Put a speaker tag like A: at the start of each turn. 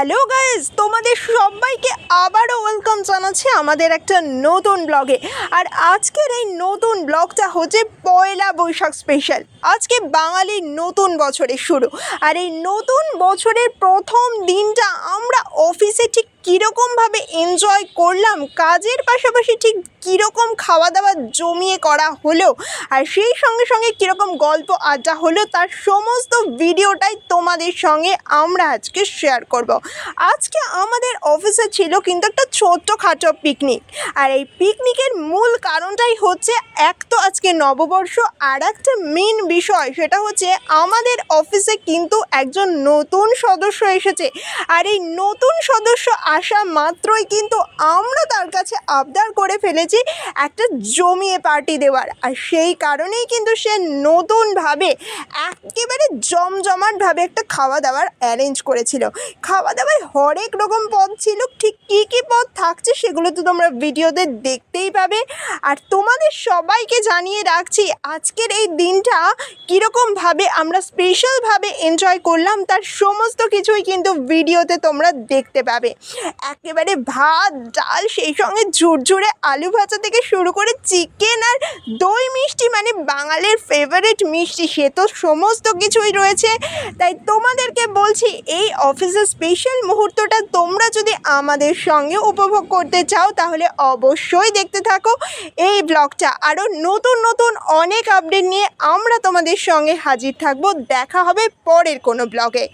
A: Hello guys তোমাদের সবাইকে আবারও ওয়েলকাম জানাচ্ছি আমাদের একটা নতুন ব্লগে আর আজকের এই নতুন ব্লগটা হচ্ছে পয়লা বৈশাখ স্পেশাল আজকে বাঙালির নতুন বছরের শুরু। আর এই নতুন বছরের প্রথম দিনটা আমরা অফিসে ঠিক কীরকমভাবে এনজয় করলাম, কাজের পাশাপাশি ঠিক কীরকম খাওয়া দাওয়া জমিয়ে করা হলো আর সেই সঙ্গে সঙ্গে কীরকম গল্প আড্ডা হলো তার সমস্ত ভিডিওটাই তোমাদের সঙ্গে আমরা আজকে শেয়ার করব। আজকে আমাদের অফিসে ছিল কিন্তু একটা ছোট্ট খাটো পিকনিক আর এই পিকনিকের মূল কারণটাই হচ্ছে এক তো আজকে নববর্ষ, আর একটা মেন বিষয় সেটা হচ্ছে আমাদের অফিসে কিন্তু একজন নতুন সদস্য এসেছে, আর এই নতুন সদস্য আসা মাত্রই কিন্তু আমরা তার কাছে আবদার করে ফেলেছি একটা জমিয়ে পার্টি দেওয়ার। আর সেই কারণেই কিন্তু সে নতুনভাবে, একেবারে জমজমাটভাবে একটা খাওয়া দাওয়ার অ্যারেঞ্জ করেছিল। খাওয়া দাওয়ায় হরেক রকম পদ ছিল, ঠিক কী কী পদ থাকছে সেগুলো তো তোমরা ভিডিওতে দেখতেই পাবে। আর তোমাদের সবাইকে জানিয়ে রাখছি, আজকের এই দিনটা কীরকমভাবে আমরা স্পেশালভাবে এনজয় করলাম, তার সমস্ত কিছুই কিন্তু ভিডিওতে তোমরা দেখতে পাবে। একেবারে ভাত, ডাল, সেই সঙ্গে ঝুরঝুরে আলু ভাজা থেকে শুরু করে চিকেন আর দই মিষ্টি মানে বাঙালির ফেভারিট মিষ্টি, সে তো সমস্ত কিছুই রয়েছে। তাই তোমাদেরকে বলছি, এই অফিসের স্পেশাল মুহূর্তটা তোমরা যদি আমাদের সঙ্গে উপভোগ করতে চাও, তাহলে অবশ্যই দেখতে থাকো। এই ব্লগটা আরও নতুন নতুন অনেক আপডেট নিয়ে আমরা তোমাদের সঙ্গে হাজির থাকব। দেখা হবে পরের কোনো ব্লগে